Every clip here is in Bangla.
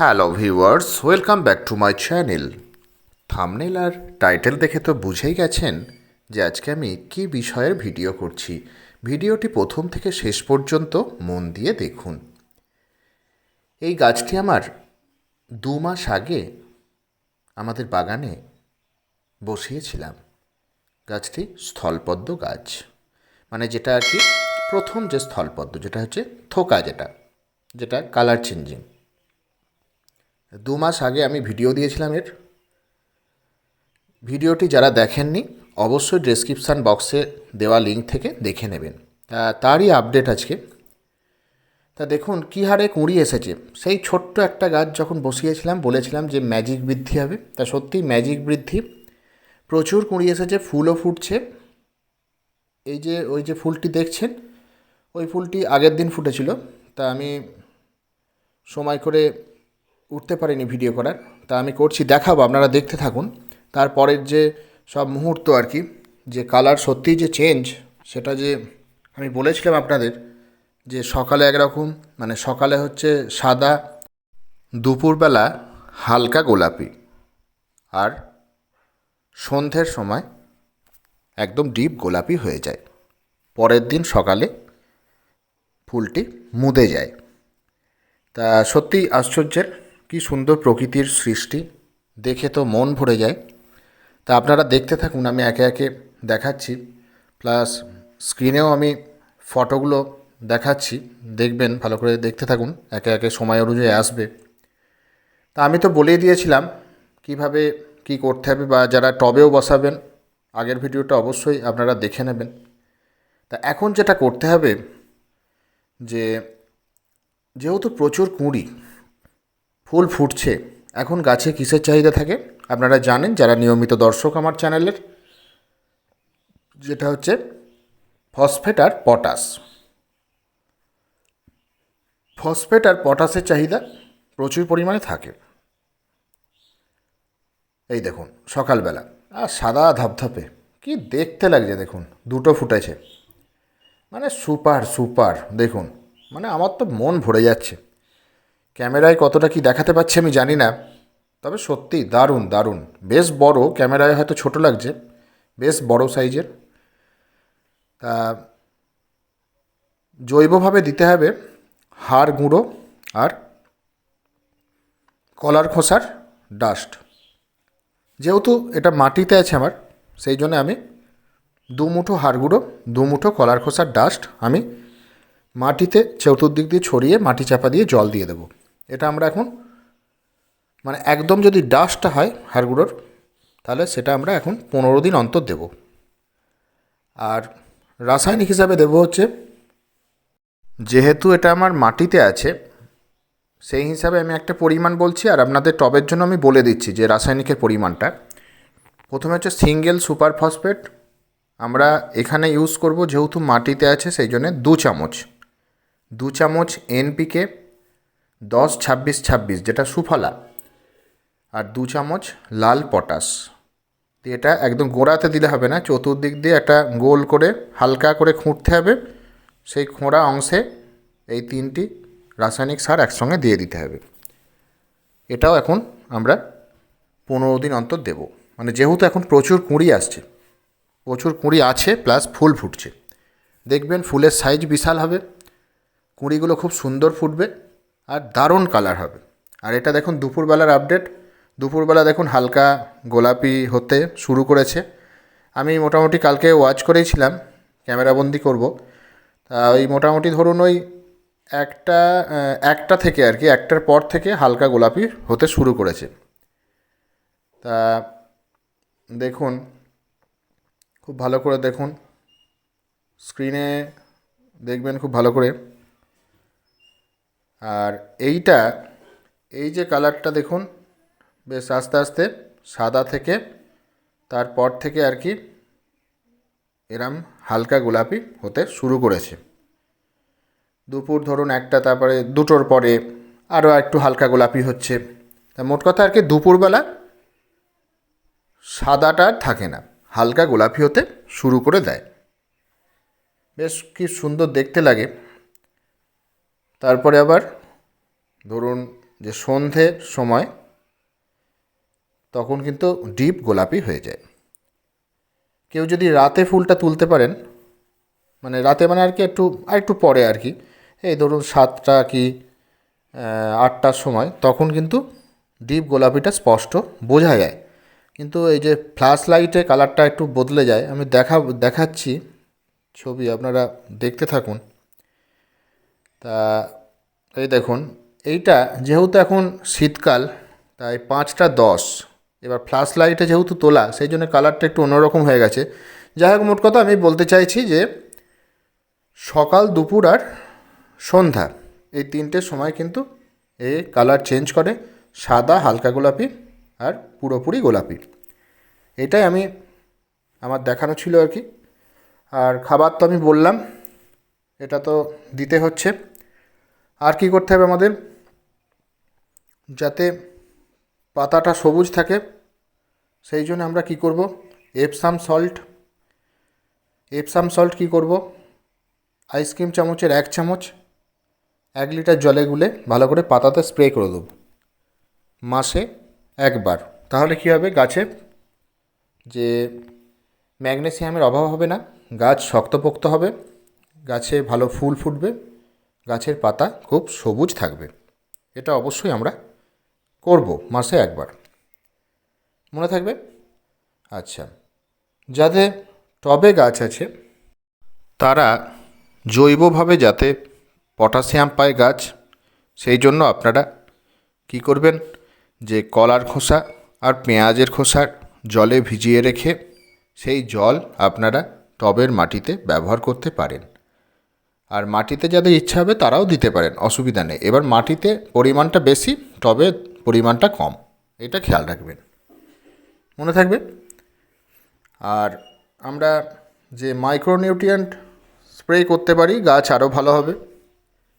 Hello viewers, welcome back to my channel. Thumbnail R title দেখে তো বুঝেই গেছেন যে আজকে আমি কী বিষয়ের ভিডিও করছি। ভিডিওটি প্রথম থেকে শেষ পর্যন্ত মন দিয়ে দেখুন। এই গাছটি আমার দু মাস আগে আমাদের বাগানে বসিয়েছিলাম। গাছটি স্থলপদ্ম গাছ। মানে যেটা আর কি প্রথম যে স্থলপদ্ম, যেটা হচ্ছে থোকা যেটা যেটা কালার চেঞ্জিং দু মাস আগে আমি ভিডিও দিয়েছিলাম এর। ভিডিওটি যারা দেখেননি, অবশ্যই ডেসক্রিপশান বক্সে দেওয়া লিঙ্ক থেকে দেখে নেবেন। তা, তারই আপডেট আজকে। তা দেখুন, কী হারে কুঁড়ি এসেছে। সেই ছোট্ট একটা গাছ যখন বসিয়েছিলাম, বলেছিলাম যে ম্যাজিক বৃদ্ধি হবে। তা সত্যি ম্যাজিক বৃদ্ধি। প্রচুর কুঁড়ি এসেছে, ফুলও ফুটছে। এই যে, ওই যে ফুলটি দেখছেন, ওই ফুলটি আগের দিন ফুটেছিল। তা আমি সময় করে উঠতে পারিনি ভিডিও করার। তা আমি করছি, দেখাবো, আপনারা দেখতে থাকুন। তারপরের যে সব মুহূর্ত আর কি, যে কালার সত্যিই যে চেঞ্জ সেটা যে আমি বলেছিলাম আপনাদের, যে সকালে একরকম মানে সকালে হচ্ছে সাদা, দুপুরবেলা হালকা গোলাপি। আর সন্ধ্যের সময় একদম ডিপ গোলাপি হয়ে যায়। পরের দিন সকালে ফুলটি মুদে যায়। তা সত্যি আশ্চর্যের কি সুন্দর প্রকৃতির সৃষ্টি, দেখে তো মন ভরে যায়। তা আপনারা দেখতে থাকুন, আমি একে একে দেখাচ্ছি। প্লাস স্ক্রিনেও আমি ফটোগুলো দেখাচ্ছি, দেখবেন, ভালো করে দেখতে থাকুন, একে একে সময় অনুযায়ী আসবে। তা আমি তো বলেই দিয়েছিলাম, কীভাবে কি করতে হবে বা যারা টবেও বসাবেন, আগের ভিডিওটা অবশ্যই আপনারা দেখে নেবেন। তা এখন যেটা করতে হবে, যে যেহেতু প্রচুর কুঁড়ি ফুল ফুটছে। এখন গাছে কিসের চাহিদা থাকে? আপনারা জানেন, যারা নিয়মিত দর্শক আমার চ্যানেলের, যেটা হচ্ছে ফসফেট আর পটাশ। ফসফেট আর পটাশের চাহিদা প্রচুর পরিমাণে থাকে। এই দেখুন, সকালবেলা। আর সাদা ধপধপে। কি দেখতে লাগছে, দেখুন, দুটো ফুটেছে। মানে সুপার সুপার, দেখুন। মানে আমার তো মন ভরে যাচ্ছে। ক্যামেরায় কতটা কি দেখাতে পাচ্ছি আমি জানি না, তবে সত্যি দারুণ দারুণ। বেশ বড়, ক্যামেরায় হয়তো ছোট লাগছে, বেশ বড় সাইজের। তা জৈবভাবে দিতে হবে হাড় গুঁড়ো আর কলার খোসার ডাস্ট। যেহেতু এটা মাটিতে আছে আমার, সেই জন্য আমি দু মুঠো হাড় গুঁড়ো, দু মুঠো কলার খোসার ডাস্ট আমি মাটিতে চতুর্দিক দিয়ে ছড়িয়ে মাটি চাপা দিয়ে জল দিয়ে দেবো। এটা আমরা এখন মানে একদম যদি ডাস্টটা হয় হাড়গুঁড়োর, তাহলে সেটা আমরা এখন পনেরো দিন অন্তর দেব। আর রাসায়নিক হিসাবে দেব হচ্ছে, যেহেতু এটা আমার মাটিতে আছে, সেই হিসাবে আমি একটা পরিমাণ বলছি, আর আপনাদের টবের জন্য আমি বলে দিচ্ছি যে রাসায়নিকের পরিমাণটা। প্রথমে হচ্ছে সিঙ্গেল সুপার ফসফেট, আমরা এখানে ইউজ করব যেহেতু মাটিতে আছে, সেই জন্য দু চামচ। দু চামচ এনপিকে দশ, ছাব্বিশ ছাব্বিশ, যেটা সুফলা। আর দু চামচ লাল পটাশ। দিয়ে এটা একদম গোড়াতে দিলে হবে না, চতুর্দিক দিয়ে একটা গোল করে হালকা করে খুঁড়তে হবে। সেই খোঁড়া অংশে এই তিনটি রাসায়নিক সার একসঙ্গে দিয়ে দিতে হবে। এটাও এখন আমরা পনেরো দিন অন্তর দেব। মানে যেহেতু এখন প্রচুর কুঁড়ি আসছে, প্রচুর কুঁড়ি আছে, প্লাস ফুল ফুটছে। দেখবেন ফুলের সাইজ বিশাল হবে, কুঁড়িগুলো খুব সুন্দর ফুটবে। আর দারুণ কালার হবে। আর এটা দেখুন দুপুরবেলার আপডেট দুপুরবেলা দেখুন হালকা গোলাপি হতে শুরু করেছে। আমি মোটামুটি কালকে ওয়াচ করেইছিলাম ক্যামেরাবন্দি করব। তা ওই মোটামুটি ধরুন ওই একটা একটা থেকে আর কি, একটার পর থেকে হালকা গোলাপি হতে শুরু করেছে। তা দেখুন, খুব ভালো করে দেখুন। স্ক্রিনে দেখবেন খুব ভালো করে। আর এইটা, এই যে কালারটা দেখুন, বেশ আস্তে আস্তে সাদা থেকে, তারপর থেকে আর কি এরম হালকা গোলাপি হতে শুরু করেছে। দুপুর ধরুন একটা, তারপরে দুটোর পরে আরও একটু হালকা গোলাপি হচ্ছে। তা মোট কথা আর কি দুপুরবেলা সাদাটা থাকে না, হালকা গোলাপি হতে শুরু করে দেয়। বেশ কি সুন্দর দেখতে লাগে। তারপরে আবার ধরুন যে সন্ধের সময়, তখন কিন্তু ডিপ গোলাপি হয়ে যায়। কেউ যদি রাতে ফুলটা তুলতে পারেন মানে রাতে মানে আর কি একটু, আর একটু পরে আর কি, এই ধরুন সাতটা কি আটটার সময়, তখন কিন্তু ডিপ গোলাপিটা স্পষ্ট বোঝা যায়। কিন্তু এই যে ফ্ল্যাশ লাইটে কালারটা একটু বদলে যায়, আমি দেখা, দেখাচ্ছি, ছবি আপনারা দেখতে থাকুন। তা এই দেখুন, এইটা যেহেতু এখন শীতকাল, তাই পাঁচটা দশ। এবার ফ্ল্যাশ লাইটে যেহেতু তোলা, সেই জন্য কালারটা একটু অন্যরকম হয়ে গেছে। যাই হোক, মোট কথা আমি বলতে চাইছি যে সকাল, দুপুর আর সন্ধ্যা, এই তিনটে সময় কিন্তু এই কালার চেঞ্জ করে, সাদা, হালকা গোলাপি আর পুরোপুরি গোলাপি। এটাই আমি, আমার দেখানো ছিল আর কি। আর খাবার তো আমি বললাম, এটা তো দিতে হচ্ছে। আর কি করতে হবে আমাদের? যাতে পাতাটা সবুজ থাকে, সেই জন্য আমরা কি করব? এপসাম সল্ট এপসাম সল্ট কি করব? আইসক্রিম চামচের এক চামচ, এক লিটার জলে গুলে ভালো করে পাতাতে স্প্রে করে দেবো। মাসে একবার। তাহলে কী হবে গাছে? যে ম্যাগনেসিয়ামের অভাব হবে না, গাছ শক্তপোক্ত হবে, গাছে ভালো ফুল ফুটবে। গাছের পাতা খুব সবুজ থাকবে। এটা অবশ্যই আমরা করব মাসে একবার। মনে থাকবে? আচ্ছা। যাদের টবে গাছ আছে, তারা জৈবভাবে যাতে পটাশিয়াম পায় গাছ, সেই জন্য আপনারা কি করবেন? যে কলার খোসা আর পেঁয়াজের খোসার জলে ভিজিয়ে রেখে সেই জল আপনারা টবের মাটিতে ব্যবহার করতে পারেন। আর মাটিতে যাদের ইচ্ছা হবে তারাও দিতে পারেন, অসুবিধা নেই। এবার মাটিতে পরিমাণটা বেশি টবে পরিমাণটা কম। এটা খেয়াল রাখবেন। মনে থাকবে? আর আমরা যে মাইক্রোনিউট্রিয়েন্ট স্প্রে করতে পারি, গাছ আরও ভালো হবে।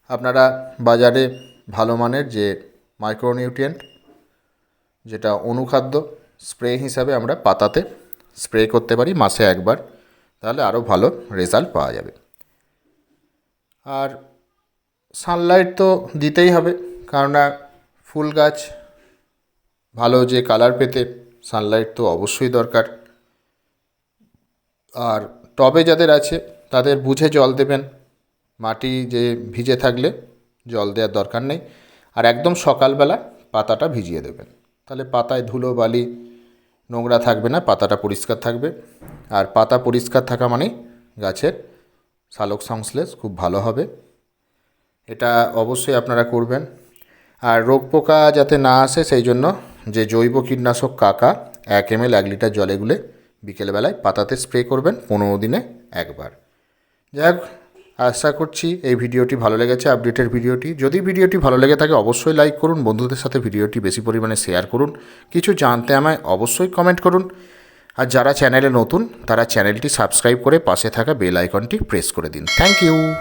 আপনারা বাজারে ভালো মানের যে মাইক্রোনিউট্রিয়েন্ট যেটা অনুখাদ্য স্প্রে হিসাবে আমরা পাতাতে স্প্রে করতে পারি মাসে একবার, তাহলে আরও ভালো রেজাল্ট পাওয়া যাবে। আর সানলাইট তো দিতেই হবে, কেননা ফুল গাছ ভালো যে কালার পেতে সানলাইট তো অবশ্যই দরকার। আর টবে যাদের আছে, তাদের বুঝে জল দেবেন, মাটি যে ভিজে থাকলে জল দেওয়ার দরকার নেই। আর একদম সকালবেলা পাতাটা ভিজিয়ে দেবেন, তাহলে পাতায় ধুলো, বালি, নোংরা থাকবে না, পাতাটা পরিষ্কার থাকবে। আর পাতা পরিষ্কার থাকা মানেই গাছের সালোক সংশ্লেষ খুব ভালো হবে। এটা অবশ্যই আপনারা করবেন। আর রোগ পোকা যাতে না আসে, সেই জন্য যে জৈব কীটনাশক কাকা, এক এম এল এক লিটার জলে গুলে বিকেলবেলায় পাতাতে স্প্রে করবেন পনেরো দিনে একবার। যাই হোক আশা করছি এই ভিডিওটি ভালো লেগেছে, আপডেটের ভিডিওটি। যদি ভিডিওটি ভালো লেগে থাকে, অবশ্যই লাইক করুন, বন্ধুদের সাথে ভিডিওটি বেশি পরিমাণে শেয়ার করুন। কিছু জানতে আমায় অবশ্যই কমেন্ট করুন। আর যারা চ্যানেলে নতুন, তারা চ্যানেলটি সাবস্ক্রাইব করে পাশে থাকা বেল আইকনটি প্রেস করে দিন। Thank you.